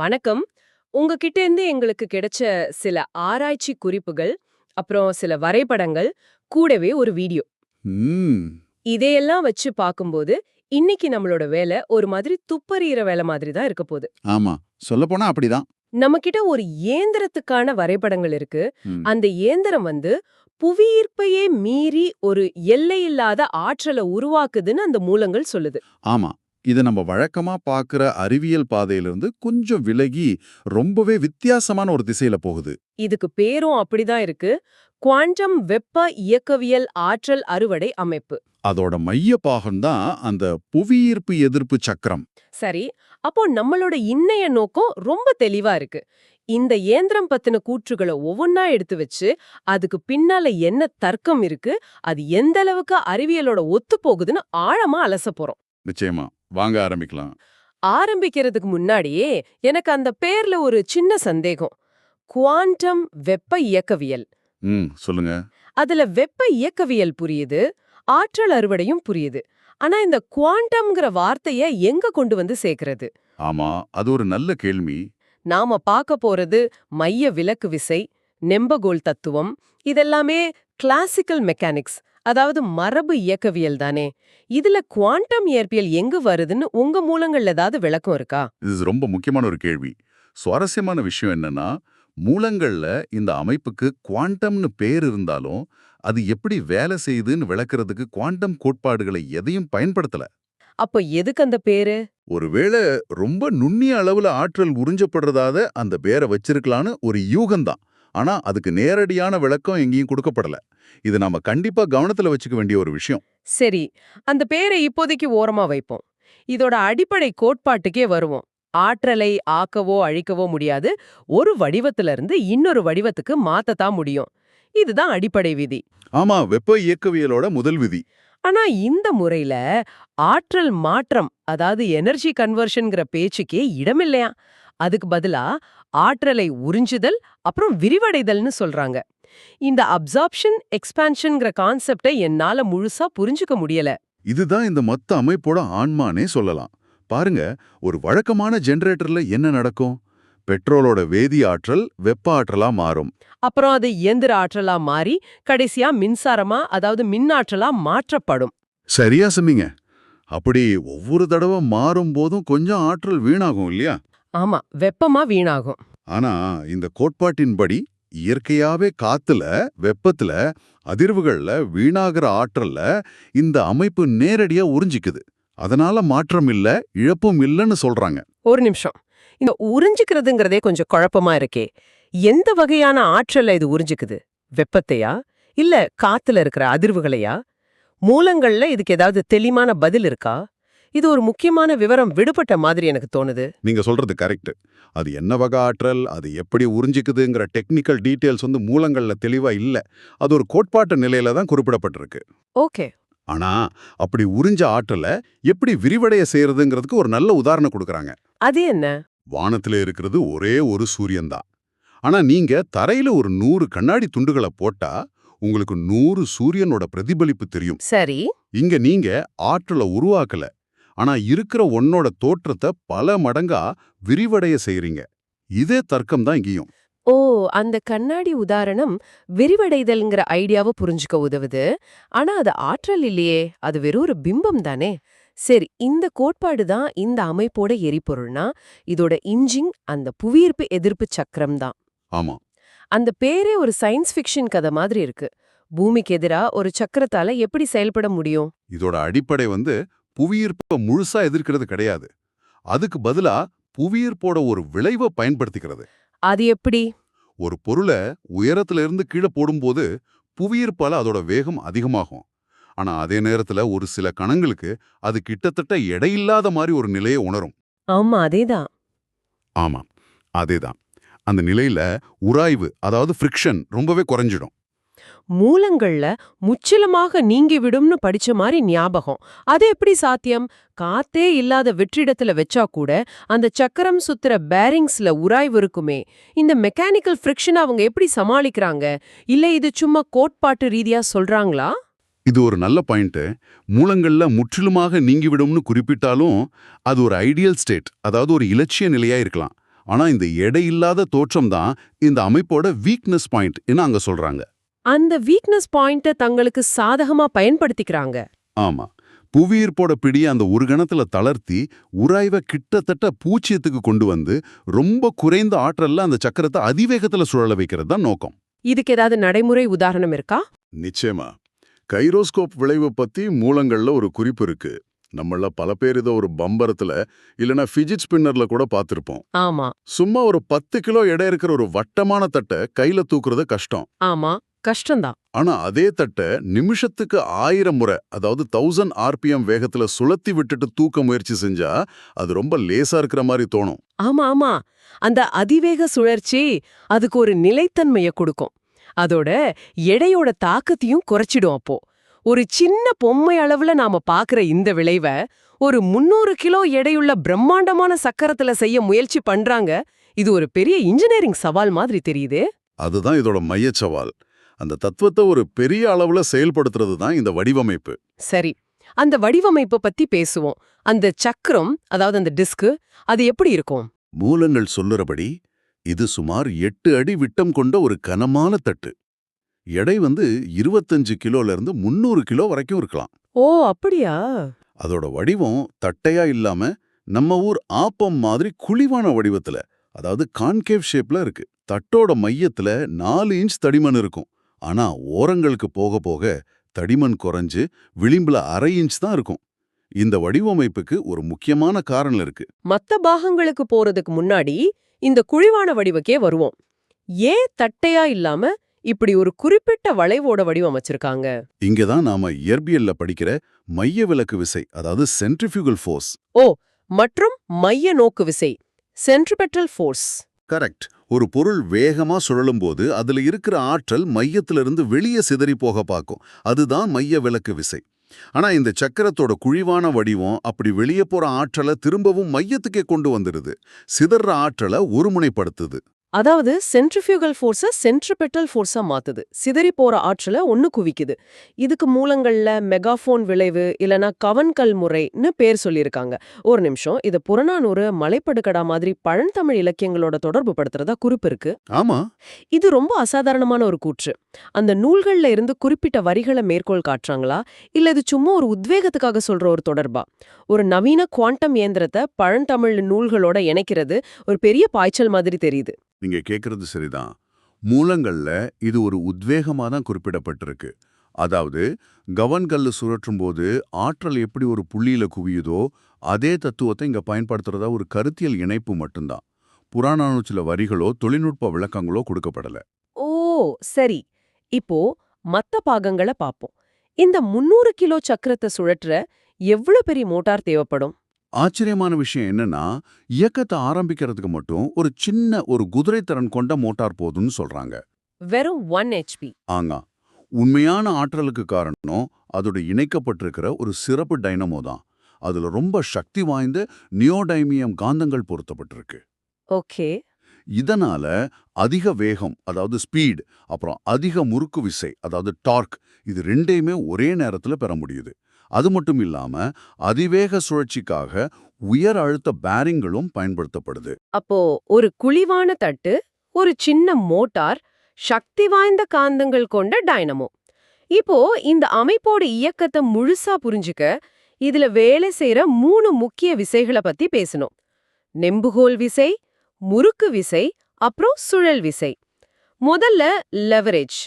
வணக்கம். உங்ககிட்ட இருந்து எங்களுக்கு கிடைச்ச சில ஆராய்ச்சி குறிப்புகள் அப்புறம் சில வரைபடங்கள் கூடவே ஒரு வீடியோ. இதையெல்லாம் வச்சு பார்க்கும்போது இன்னைக்கு நம்மளோட வேலை ஒரு மாதிரி துப்பறியிற வேலை மாதிரி தான் இருக்க போகுது. ஆமா. சொல்லப்போனா அப்படிதான். நம்ம கிட்ட ஒரு இயந்திரத்துக்கான வரைபடங்கள் இருக்கு. அந்த இயந்திரம் வந்து புவியீர்ப்பையே மீறி ஒரு எல்லையில்லாத ஆற்றலை உருவாக்குதுன்னு அந்த மூலங்கள் சொல்லுது. ஆமா. இது நம்ம வழக்கமா பார்க்குற அறிவியல் பாதையிலிருந்து கொஞ்சம் விலகி ரொம்பவே வித்தியாசமான ஒரு திசையில போகுது. இதுக்கு பேரும் அப்படிதான் இருக்கு. குவாண்டம் வெப்ப இயக்கவியல் ஆற்றல் அறுவடை அமைப்பு. அதோட மைய பாகம்தான் அந்த புவியீர்ப்பு எதிர்ப்பு சக்கரம். சரி அப்போ நம்மளோட இன்னைய நோக்கம் ரொம்ப தெளிவா இருக்கு. இந்த இயந்திரம் பத்தின கூற்றுகளை ஒவ்வொன்னா எடுத்து வச்சு அதுக்கு பின்னால என்ன தர்க்கம் இருக்கு அது எந்த அளவுக்கு அறிவியலோட ஒத்து போகுதுன்னு ஆழமா அலச போறோம். நிச்சயமா. வாங்க ஆரம்பிக்கலாம். ஆரம்பிக்கிறதுக்கு முன்னாடியே எனக்கு அந்த பேர்ல ஒரு சின்ன சந்தேகம். குவாண்டம் வெப்ப இயக்கவியல். ம் சொல்லுங்க. அதுல வெப்ப இயக்கவியல் புரியுது ஆற்றல் அறுவடையும் புரியுது. ஆனா இந்த குவாண்டம்ங்கிற வார்த்தைய எங்க கொண்டு வந்து சேர்க்கிறது? ஆமா அது ஒரு நல்ல கேள்வி. நாம பார்க்க போறது மைய விலக்கு விசை நெம்பகோல் தத்துவம் இதெல்லாமே கிளாசிக்கல் மெக்கானிக்ஸ் அதாவது மரபு இயக்கவியல் தானே? இதுல குவாண்டம் இயற்பியல் எங்க வருதுன்னு உங்க மூலங்கள்ல ஏதாவது விளக்கம் இருக்கா? இது ரொம்ப முக்கியமான ஒரு கேள்வி. சுவாரஸ்யமான விஷயம் என்னன்னா மூலங்கள்ல இந்த அமைப்புக்கு குவாண்டம்னு பேர் இருந்தாலும் அது எப்படி வேலை செய்யுதுன்னு விளக்குறதுக்கு குவாண்டம் கோட்பாடுகளை எதையும் பயன்படுத்தல. அப்ப எதுக்கு அந்த பேரு? ஒருவேளை ரொம்ப நுண்ணிய அளவுல ஆற்றல் உறிஞ்சப்படுறதாத அந்த பேரை வச்சிருக்கலான்னு ஒரு யூகம்தான். ஆனா அதுக்கு நேரடியான விளக்கம் எங்கேயும் கொடுக்கப்படல. இது நாம கண்டிப்பா கவனத்துல வச்சுக்க வேண்டிய ஒரு விஷயம். சரி. அந்த பேரை இப்போதைக்கு ஓரமா வைப்போம். இதோட அடிப்படை கோட்பாட்டுக்கே வருவோம். ஆற்றலை ஆக்கவோ அழிக்கவோ முடியாது. ஒரு வடிவத்துல இருந்து இன்னொரு வடிவத்துக்கு மாத்தத்தான் முடியும். இதுதான் அடிப்படை விதி. ஆமா வெப்ப இயக்கவியலோட முதல் விதி. ஆனா இந்த முறையில ஆற்றல் மாற்றம் அதாவது எனர்ஜி கன்வர்ஷன்ங்கிற பேச்சுக்கே இடமில்லையா? அதுக்கு பதிலா ஆற்றலை உறிஞ்சுதல் அப்புறம் விரிவடைதல்னு சொல்றாங்க. இந்த அப்சார்ப்ஷன் எக்ஸ்பான்ஷன்ங்கிற கான்செப்டை என்னால முழுசா புரிஞ்சுக்க முடியல. இதுதான் இந்த மொத்த அமைப்போட ஆன்மானே சொல்லலாம். பாருங்க ஒரு வழக்கமான ஜெனரேட்டர்ல என்ன நடக்கும்? பெட்ரோலோட வேதி ஆற்றல் வெப்ப ஆற்றலா மாறும். அப்புறம் அது இயந்திர ஆற்றலா மாறி கடைசியா மின்சாரமா அதாவது மின்னாற்றலா மாற்றப்படும். சரியா சொன்னீங்க. அப்படி ஒவ்வொரு தடவை மாறும் போதும் கொஞ்சம் ஆற்றல் வீணாகும் இல்லையா? ஆமா வெப்பமா வீணாகும். ஆனா இந்த கோட்பாட்டின்படி இயற்கையாவே காத்துல வெப்பத்துல அதிர்வுகள்ல வீணாகிற ஆற்றல்ல இந்த அமைப்பு நேரடியா உறிஞ்சிக்குது. அதனால மாற்றம் இல்ல இழப்பும் இல்லைன்னு சொல்றாங்க. ஒரு நிமிஷம். இந்த உறிஞ்சிக்கிறதுங்கிறதே கொஞ்சம் குழப்பமா இருக்கே. எந்த வகையான ஆற்றலை இது உறிஞ்சிக்குது? வெப்பத்தையா? இல்ல காத்துல இருக்கிற அதிர்வுகளையா? மூலங்கள்ல இதுக்கு ஏதாவது தெளிவான பதில் இருக்கா? இது ஒரு முக்கியமான விவரம் விடுபட்ட மாதிரி எனக்கு தோணுது. நீங்க சொல்றது கரெக்ட். அது என்ன வகை ஆற்றல் அது எப்படி உறிஞ்சிக்குதுங்கிற டெக்னிக்கல் டீடைல்ஸ் வந்து மூலங்கள்ல தெளிவா இல்ல. அது ஒரு கோட்பாட்டு நிலையில தான் குறிப்பிடப்பட்டிருக்கு. ஓகே. ஆனா அப்படி உறிஞ்ச ஆற்றலை எப்படி விரிவடைய செய்யறதுங்கிறதுக்கு ஒரு நல்ல உதாரணம் கொடுக்கறாங்க. அது என்ன? வானத்துல இருக்கிறது ஒரே ஒரு சூரியன் தான். ஆனா நீங்க தரையில ஒரு நூறு கண்ணாடி துண்டுகளை போட்டா உங்களுக்கு நூறு சூரியனோட பிரதிபலிப்பு தெரியும். சரி. இங்க நீங்க ஆற்றலை உருவாக்கல. ஆனா இருக்கிற ஒன்னோட தோற்றத்தை பல மடங்கா விரிவடைய செய்றீங்க. இதே தர்க்கம் தான் இங்கேயும். ஓ அந்த கண்ணாடி உதாரணம் விரிவடைதல்ங்கிற ஐடியாவை புரிஞ்சுக்க உதவுது. ஆனா அது ஆற்றல் இல்லையே அது வெறும் ஒரு பிம்பம் தானே. சரி இந்த கோட்பாடு தான் இந்த அமைப்போட எரிபொருள்னா இதோட இன்ஜின் அந்த புவியீர்ப்பு எதிர்ப்பு சக்கரம் தான். ஆமா. அந்த பேரே ஒரு சயின்ஸ் ஃபிக்ஷன் கதை மாதிரி இருக்கு. பூமிக்கு எதிரா ஒரு சக்கரத்தால எப்படி செயல்பட முடியும்? இதோட அடிப்படை வந்து புவியீர்ப்பை முழுசா எதிர்க்கிறது கிடையாது. அதுக்கு பதிலா புவியீர்ப்போட ஒரு விளைவை பயன்படுத்திக்கிறது. அது எப்படி? ஒரு பொருளை உயரத்துல இருந்து கீழே போடும்போது புவியீர்ப்பால அதோட வேகம் அதிகமாகும். ஆனா அதே நேரத்துல ஒரு சில கணங்களுக்கு அது கிட்டத்தட்ட எடையில்லாத மாதிரி ஒரு நிலையை உணரும். ஆமா அதேதான். ஆமா அதேதான். அந்த நிலையில உராய்வு அதாவது ஃப்ரிக்ஷன் ரொம்பவே குறைஞ்சிடும். மூலங்கள்ல முற்றிலுமாக நீங்கிவிடும்னு படிச்ச மாதிரி ஞாபகம். அது எப்படி சாத்தியம்? காத்தே இல்லாத வெற்றிடத்துல வச்சா கூட அந்த சக்கரம் சுத்துற பேரிங்ஸ்ல உராய்வு இருக்குமே. இந்த மெக்கானிக்கல் ஃப்ரிக்ஷன் அவங்க எப்படி சமாளிக்கிறாங்க? இல்ல இது சும்மா கோட்பாட்டு ரீதியா சொல்றாங்களா? இது ஒரு நல்ல பாயிண்ட் மூலங்கள்ல முற்றிலுமாக நீங்கிவிடும்னு குறிப்பிட்டாலும் அது ஒரு ஐடியல் ஸ்டேட் அதாவது ஒரு இலட்சிய நிலையா இருக்கலாம். ஆனா இந்த எடையில்லாத தோற்றம் தான் இந்த அமைப்போட வீக்னஸ் பாயிண்ட் அங்க சொல்றாங்க. அந்த வீக்னஸ் பாயிண்ட தங்களுக்கு சாதகமா பயன்படுத்திக்கிறாங்க. ஆமா. புவியீர்ப்போட பிடி அந்த ஒரு கணத்துல தளர்த்தி உராய்வை கிட்டத்தட்ட பூச்சியத்துக்கு கொண்டு வந்து ரொம்ப குறைந்த ஆற்றல்ல அந்த சக்கரத்தை அதிவேகத்துல சுழல வைக்கிறது தான் நோக்கம். இதுக்கு ஏதாவது நடைமுறை உதாரணம் இருக்கா? நிச்சயமா. கைரோஸ்கோப் விளைவு பத்தி மூலங்கள்ல ஒரு குறிப்பு இருக்கு. நம்மள பல பேர் இதை ஒரு பம்பரத்துல இல்லனா ஃபிஜிட் ஸ்பின்னர்ல கூட பார்த்திருப்போம். ஆமா. சும்மா ஒரு பத்து கிலோ எடை இருக்கிற ஒரு வட்டமான தட்டை கையில தூக்குறது கஷ்டம். ஆமா. கஷ்டம்தான். ஆனா அதே தட்டை நிமிஷத்துக்கு ஆயிரம் முறை அதாவது தௌசண்ட் ஆர்பிஎம் வேகத்துல சுழத்தி விட்டுட்டு தூக்க முயற்சி செஞ்சா அது ரொம்ப லேசா இருக்கிற மாதிரி தோணும். ஆமா ஆமா. அந்த அதிவேக சுழற்சி அதுக்கு ஒரு நிலைத்தன்மைய கொடுக்கும். அதோட எடையோட தாக்கத்தையும் குறைச்சிடும் அப்போ. ஒரு சின்ன பொம்மை அளவுல நாம பாக்குற இந்த விளைவை ஒரு முன்னூறு கிலோ எடையுள்ள பிரம்மாண்டமான சக்கரத்துல செய்ய முயற்சி பண்றாங்க இது ஒரு பெரிய இன்ஜினியரிங் சவால் மாதிரி தெரியுதே. அதுதான் இதோட மையச் சவால். அந்த தத்துவத்தை ஒரு பெரிய அளவுல செயல்படுத்துறது தான் இந்த வடிவமைப்பு. சரி. அந்த வடிவமைப்பை பத்தி பேசுவோம். அந்த சக்கரம் அதாவது அந்த டிஸ்க் அது எப்படி இருக்கும்? மூலங்கள் சொல்லுறபடி இது சுமார் எட்டு அடி விட்டம் கொண்ட ஒரு கனமான தட்டு. எடை வந்து இருபத்தஞ்சு கிலோல இருந்து முன்னூறு கிலோ வரைக்கும் இருக்கலாம். ஓ அப்படியா? அதோட வடிவம் தட்டையா இல்லாம நம்ம ஊர் ஆப்பம் மாதிரி குழிவான வடிவத்துல அதாவது கான்கேவ் ஷேப்ல இருக்கு. தட்டோட மையத்துல நாலு இன்ச் தடிமன் இருக்கும். ஆனா ஓரங்களுக்கு போக போக தடிமன் குறைஞ்சு விளிம்புல அரை இன்ச் தான் இருக்கும். இந்த வடிவமைப்புக்கு ஒரு முக்கியமான காரணம் இருக்கு. மத்த பாகங்களுக்கு போறதுக்கு முன்னாடி இந்த குழிவான வடிவக்கே வருவோம். ஏன் தட்டையா இல்லாம இப்படி ஒரு குறிப்பிட்ட வளைவோட வடிவமைச்சிருக்காங்க இங்கதான் நாம இயற்பியல்ல படிக்கிற மைய விலக்கு விசை அதாவது சென்ட்ரிஃபியூகல் ஃபோர்ஸ் ஓ மற்றும் மைய நோக்கு விசை சென்ட்ரிபெட்டல் ஃபோர்ஸ் கரெக்ட். ஒரு பொருள் வேகமா சுழலும்போது அதுல இருக்கிற ஆற்றல் மையத்திலிருந்து வெளியே சிதறி போக பார்க்கும். அதுதான் மைய விளக்கு விசை. ஆனா இந்த சக்கரத்தோட குழிவான வடிவம் அப்படி வெளியே போற ஆற்றலை திரும்பவும் மையத்துக்கே கொண்டு வந்துடுது. சிதற ஆற்றலை ஒருமுனைப்படுத்துது. அதாவது சென்ட்ரிஃபியூகல் ஃபோர்ஸ சென்ட்ரிபெட்டல் ஃபோர்ஸா மாத்துது. சிதறி போற ஆற்றல ஒன்னு குவிக்குது. இதுக்கு மூலங்கள்ல மெகாஃபோன் விளைவு இல்லனா கவன்கல் முறைன்னு பேர் சொல்லியிருக்காங்க. ஒரு நிமிஷம் இது புறநானூறு மலைப்படுகடா மாதிரி பழந்தமிழ் இலக்கியங்களோட தொடர்பு படுத்துறதா குறிப்பு இருக்கு. ஆமா. இது ரொம்ப அசாதாரணமான ஒரு கூற்று. அந்த நூல்கள்ல இருந்து குறிப்பிட்ட வரிகளை மேற்கோள் காட்டுறாங்களா? இல்ல இது சும்மா ஒரு உத்வேகத்துக்காக சொல்ற ஒரு தொடர்பா? ஒரு நவீன குவாண்டம் இயந்திரத்தை பழந்தமிழ் நூல்களோட இணைக்கிறது ஒரு பெரிய பாய்ச்சல் மாதிரி தெரியுது. நீங்க கேக்குறது சரிதான். மூலங்கள்ல இது ஒரு உத்வேகமா தான் குறிப்பிடப்பட்டிருக்கு. அதாவது கவன்கல்ல சுழற்றும் போது ஆற்றல் எப்படி ஒரு புள்ளியில குவியுதோ அதே தத்துவத்தை இங்க பயன்படுத்துறதா ஒரு கருத்தியல் இணைப்பு மட்டும்தான். புராணானு சில வரிகளோ தொழில்நுட்ப விளக்கங்களோ கொடுக்கப்படல. ஓ! சரி. இப்போ மத்த பாகங்களை பாப்போம். இந்த முன்னூறு கிலோ சக்கரத்தை சுழற்ற எவ்வளவு பெரிய மோட்டார் தேவைப்படும்? ஆச்சரியமான விஷயம் என்னன்னா இயக்கத்தை ஆரம்பிக்கிறதுக்கு மட்டும் ஒரு சின்ன ஒரு குதிரைத்திறன் கொண்ட மோட்டார் போதும்னு சொல்றாங்க. வெறும் ஒன் ஹெச்பி ஆங்க. உண்மையான ஆற்றலுக்கு காரணம் அதோட இணைக்கப்பட்டிருக்கிற ஒரு சிறப்பு டைனமோ தான். அதுல ரொம்ப சக்தி வாய்ந்த நியோடைமியம் காந்தங்கள் பொருத்தப்பட்டிருக்கு. ஓகே. இதனால அதிக வேகம் அதாவது ஸ்பீட் அப்புறம் அதிக முறுக்கு விசை அதாவது டார்க் இது ரெண்டையுமே ஒரே நேரத்துல பெற முடியுது. அது மட்டும் இல்லாம அதிவேக சுழற்சிக்காக உயர் அழுத்த பேரிங்களும் பயன்படுத்தப்படுது. அப்போ ஒரு குழிவான தட்டு ஒரு சின்ன மோட்டார் சக்தி வாய்ந்த காந்தங்கள் கொண்ட டைனமோ? இப்போ இந்த அமைப்போட இயக்கத்தை முழுசா புரிஞ்சுக்க இதுல வேலை செய்யற மூணு முக்கிய விசைகளை பத்தி பேசணும். நெம்புகோல் விசை முறுக்கு விசை அப்புறம் சுழல் விசை. முதல்ல லெவரேஜ்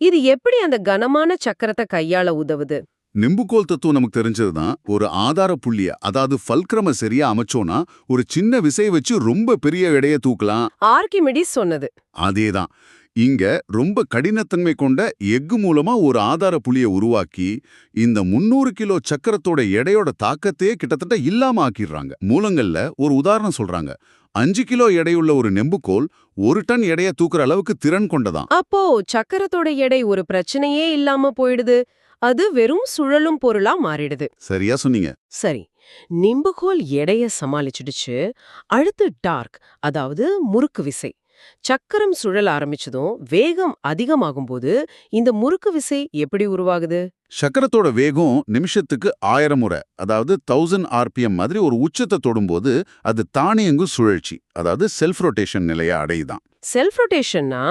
இது எப்படி அந்த கனமான சக்கரத்தை கையாள உதவுது? நிம்புகோல் தத்துவம் நமக்கு தெரிஞ்சதுதான் ஒரு ஆதார புள்ளிய அதாவது ஃபல்க்ரம சரியா அமைச்சோனா ஒரு சின்ன விசை வச்சு ரொம்ப பெரிய எடையை தூக்கலாம். ஆர்கிமிடிஸ் சொன்னது. அதேதான். இங்க ரொம்ப கடினத்தன்மை கொண்ட எஃகு மூலமா ஒரு ஆதார புள்ளிய உருவாக்கி இந்த முன்னூறு கிலோ சக்கரத்தோட எடையோட தாக்கத்தையே கிட்டத்தட்ட இல்லாம ஆக்கிடுறாங்க. மூலங்கள்ல ஒரு உதாரணம் சொல்றாங்க. அஞ்சு கிலோ எடையுள்ள ஒரு நெம்புகோல் ஒரு டன் எடைய தூக்குற அளவுக்கு திறன் கொண்டதாம் அப்போ சக்கரத்தோட எடை ஒரு பிரச்சனையே இல்லாம போயிடுது. அது வெறும் சுழலும் பொருளா மாறிடுது. சரியா சொன்னீங்க. சரி நிம்புகோல் எடைய சமாளிச்சிடுச்சு. அடுத்து டார்க் அதாவது முறுக்கு விசை. சக்கரம் சுழல ஆரம்பிச்சதும் வேகம் அதிகமாகும்போது இந்த முறுக்கு விசை எப்படி உருவாகுது? சக்கரத்தோட வேகம் நிமிஷத்துக்கு ஆயிரம் முறை அதாவது தௌசண்ட் ஆர்பிஎம் மாதிரி ஒரு உச்சத்தை தொடும்போது அது தானியங்கு சுழற்சி அதாவது செல்ஃப் ரொட்டேஷன் நிலையை அடையுதான். செல்ஃப் ரொட்டேஷன்னா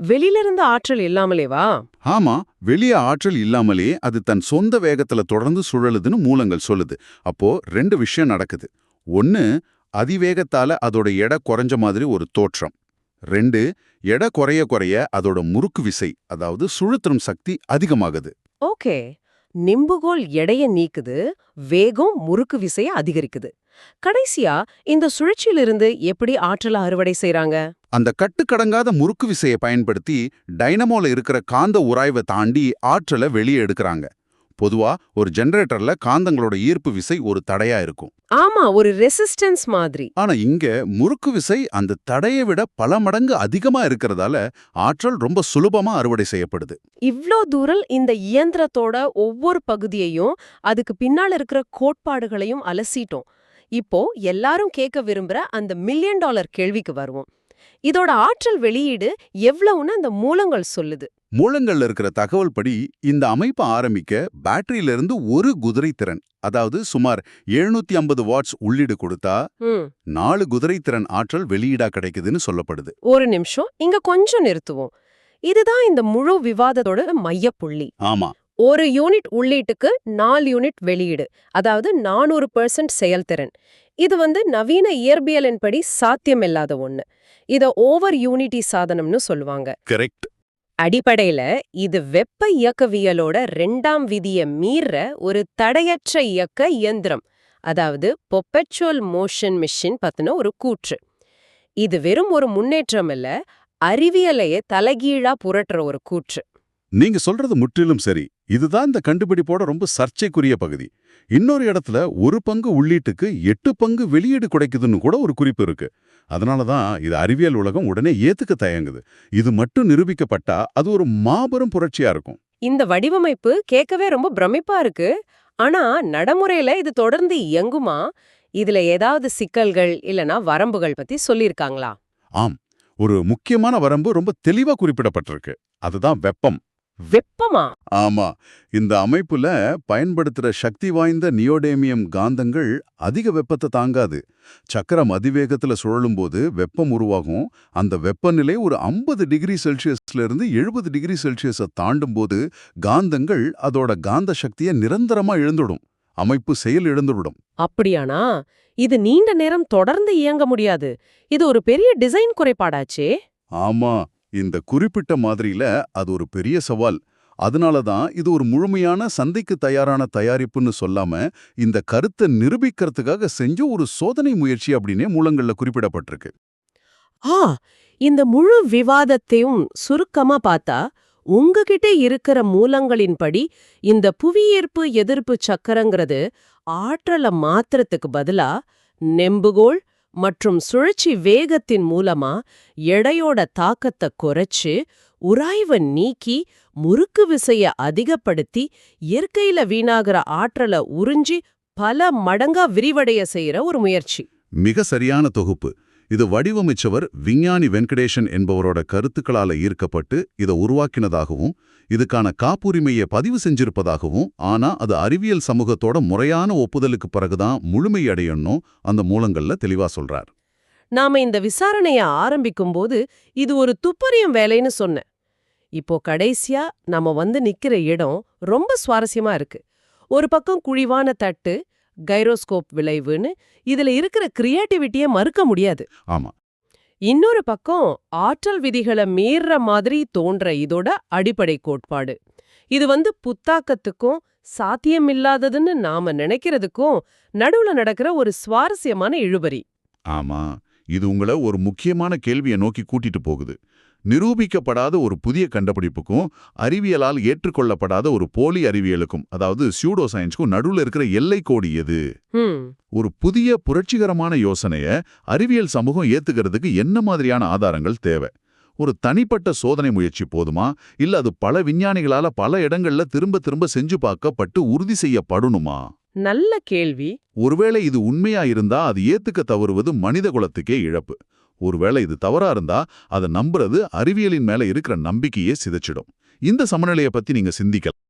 வெளியில இருந்து ஆற்றல் இல்லாமலேவா? ஆமா வெளியே ஆற்றல் இல்லாமலே அது தன் சொந்த வேகத்துல தொடர்ந்து சுழலுதுன்னு மூலங்கள் சொல்லுது. அப்போ ரெண்டு விஷயம் நடக்குது. ஒன்னு அதிவேகத்தால அதோட எடை குறைஞ்ச மாதிரி ஒரு தோற்றம். ரெண்டு எடை குறைய குறைய அதோட முறுக்கு விசை அதாவது சுழற்றும் சக்தி அதிகமாகுது. ஓகே. நிம்புகோல் எடைய நீக்குது வேகம் முறுக்கு விசைய அதிகரிக்குது. கடைசியா இந்த சுழற்சியிலிருந்து எப்படி ஆற்றலை அறுவடை செய்றாங்க? அந்த கட்டுக்கடங்காத முறுக்கு விசையை பயன்படுத்தி டைனமோல இருக்கிற காந்த உராய்வை தாண்டி ஆற்றலை வெளியே எடுக்கறாங்க. பொதுவா ஒரு ஜெனரேட்டர்ல காந்தங்களோட ஈர்ப்பு விசை ஒரு தடையா இருக்கும். ஆமா ஒரு ரெசிஸ்டன்ஸ் மாதிரி. ஆனா இங்க முறுக்கு விசை அந்த தடையை விட பல மடங்கு அதிகமா இருக்கிறதால ஆற்றல் ரொம்ப சுலபமா அறுவடை செய்யப்படுது. இவ்ளோ தூரம் இந்த இயந்திரத்தோட ஒவ்வொரு பகுதியையும் அதுக்கு பின்னால இருக்கிற கோட்பாடுகளையும் அலசிட்டோம். இப்போ எல்லாரும் கேட்க விரும்புற அந்த மில்லியன் டாலர் கேள்விக்கு வருவோம். இதோட ஆற்றல் வெளியீடு எவ்வளவுன்னு அந்த மூலங்கள் சொல்லுது. மூலங்கள்ல இருக்கிற தகவல் படி இந்த அமைப்பை ஆரம்பிக்க பேட்டரியில இருந்து ஒரு குதிரை திறன் அதாவது சுமார் 750 ஐம்பது வாட்ஸ் உள்ளீடு கொடுத்தா நாலு குதிரை திறன் ஆற்றல் வெளியீடா கிடைக்குதுன்னு சொல்லப்படுது. ஒரு நிமிஷம் இங்க கொஞ்சம் நிறுத்துவோம். இதுதான் இந்த முழு விவாதத்தோட மையப்புள்ளி. ஆமா. ஒரு யூனிட் உள்ளீட்டுக்கு நாலு யூனிட் வெளியீடு அதாவது நானூறு பெர்சன்ட் செயல்திறன். இது வந்து நவீன இயற்பியலின்படி சாத்தியமில்லாத ஒண்ணு. இத ஓவர் யூனிட்டி சாதனம்னு சொல்லுவாங்க. கரெக்ட். அடிப்படையில இது வெப்ப இயக்கவியலோட ரெண்டாம் விதிய மீற ஒரு தடையற்ற இயக்க இயந்திரம் அதாவது பொப்பச்சுவல் மோஷன் மிஷின் பத்தின ஒரு கூற்று. இது வெறும் ஒரு முன்னேற்றம் இல்ல அறிவியலையே தலைகீழா புரட்டுற ஒரு கூற்று. நீங்க சொல்றது முற்றிலும் சரி. இதுதான் இந்த கண்டுபிடிப்போட ரொம்ப சர்ச்சைக்குரிய பகுதி. இன்னொரு இடத்துல ஒரு பங்கு உள்ளீட்டுக்கு எட்டு பங்கு வெளியீடு கிடைக்குதுன்னு கூட ஒரு குறிப்பு இருக்கு. அதனால தான் இது அறிவியல் உலகம் உடனே ஏத்துக்க தயங்குது. இது மட்டும் நிரூபிக்கப்பட்டா அது ஒரு மாபெரும் புரட்சியா இருக்கும். இந்த வடிவமைப்பு கேட்கவே ரொம்ப பிரமிப்பா இருக்கு. ஆனா நடைமுறையில இது தொடர்ந்து இயங்குமா? இதுல ஏதாவது சிக்கல்கள் இல்லனா வரம்புகள் பத்தி சொல்லிருக்காங்களா ஆம். ஒரு முக்கியமான வரம்பு ரொம்ப தெளிவா குறிப்பிடப்பட்டிருக்கு. அதுதான் வெப்பம். வெப்பமா? ஆமா. இந்த அமைப்புல பயன்படுத்துற சக்தி வாய்ந்த நியோடேமியம் காந்தங்கள் அதிக வெப்பத்தை தாங்காது. சக்கரம் அதிவேகத்துல சுழலும்போது வெப்பம் உருவாகும். அந்த வெப்பநிலை ஒரு 50 டிகிரி செல்சியஸ்ல இருந்து எழுபது டிகிரி செல்சியஸை தாண்டும் போது காந்தங்கள் அதோட காந்த சக்தியை நிரந்தரமா இழந்துடும். அமைப்பு செயல் இழந்துவிடும். அப்படியானா? இது நீண்ட நேரம் தொடர்ந்து இயங்க முடியாது. இது ஒரு பெரிய டிசைன் குறைபாடாச்சே. ஆமா. இந்த குறிப்பிட்ட மாதிரியில அது ஒரு பெரிய சவால். அதனால தான் இது ஒரு முழுமையான சந்தைக்கு தயாரான தயாரிப்புன்னு சொல்லாம இந்த கருத்தை நிரூபிக்கிறதுக்காக செஞ்ச ஒரு சோதனை முயற்சி அப்படின்னே மூலங்கள்ல குறிப்பிடப்பட்டிருக்கு. ஆ இந்த முழு விவாதத்தையும் சுருக்கமா பார்த்தா உங்ககிட்ட இருக்கிற மூலங்களின்படி இந்த புவியீர்ப்பு எதிர்ப்பு சக்கரங்கிறது ஆற்றலை மாத்திரத்துக்கு பதிலா நெம்புகோள் மற்றும் சுழற்சி வேகத்தின் மூலமா எடையோட தாக்கத்தை குறைச்சு உராய்வை நீக்கி முறுக்கு விசைய அதிகப்படுத்தி இயற்கையில வீணாகிற ஆற்றலை உறிஞ்சி பல மடங்கா விரிவடைய செய்யற ஒரு முயற்சி. மிக சரியான தொகுப்பு. இது வடிவமைச்சவர் விஞ்ஞானி வெங்கடேஷன் என்பவரோட கருத்துக்களால ஈர்க்கப்பட்டு இதை உருவாக்கினதாகவும் இதுக்கான காப்புரிமையை பதிவு செஞ்சிருப்பதாகவும் ஆனா அது அறிவியல் சமூகத்தோட முறையான ஒப்புதலுக்கு பிறகுதான் முழுமையடையணும் அந்த மூலங்கள்ல தெளிவா சொல்றார். நாம இந்த விசாரணைய ஆரம்பிக்கும்போது இது ஒரு துப்பறியும் வேலைன்னு சொன்னேன். இப்போ கடைசியா நாம வந்து நிக்கிற இடம் ரொம்ப சுவாரஸ்யமா இருக்கு. ஒரு பக்கம் குழிவான தட்டு கைரோஸ்கோப் விளைவுன்னு இதுல இருக்கிற கிரியேட்டிவிட்டிய மறுக்க முடியாது. ஆமா. இன்னொரு பக்கம் ஆற்றல் விதிகளை மீறுற மாதிரி தோன்ற இதோட அடிப்படை கோட்பாடு. இது வந்து புத்தாக்கத்துக்கும் சாத்தியமில்லாததுன்னு நாம நினைக்கிறதுக்கும் நடுவுல நடக்கிற ஒரு சுவாரஸ்யமான இழுபறி. ஆமா. இது உங்களை ஒரு முக்கியமான கேள்வியை நோக்கி கூட்டிட்டு போகுது. நிரூபிக்கப்படாத ஒரு புதிய கண்டுபிடிப்புக்கும் அறிவியலால் ஏற்றுக்கொள்ளப்படாத ஒரு போலி அறிவியலுக்கும் அதாவது சியூடோ சயின்ஸ்க்கும் நடுவுல இருக்கிற எல்லை கோடு எது? ஒரு புதிய புரட்சிகரமான யோசனைய அறிவியல் சமூகம் ஏத்துக்கிறதுக்கு என்ன மாதிரியான ஆதாரங்கள் தேவை? ஒரு தனிப்பட்ட சோதனை முயற்சி போதுமா? இல்ல அது பல விஞ்ஞானிகளால பல இடங்கள்ல திரும்ப திரும்ப செஞ்சு பார்க்கப்பட்டு உறுதி செய்யப்படணுமா? நல்ல கேள்வி. ஒருவேளை இது உண்மையா இருந்தா அது ஏத்துக்க தவறுவது மனித குலத்துக்கே இழப்பு. ஒருவேளை இது தவறா இருந்தா அதை நம்புறது அறிவியலின் மேல இருக்கிற நம்பிக்கையே சிதைச்சிடும். இந்த சமநிலையை பத்தி நீங்க சிந்திக்கலாம்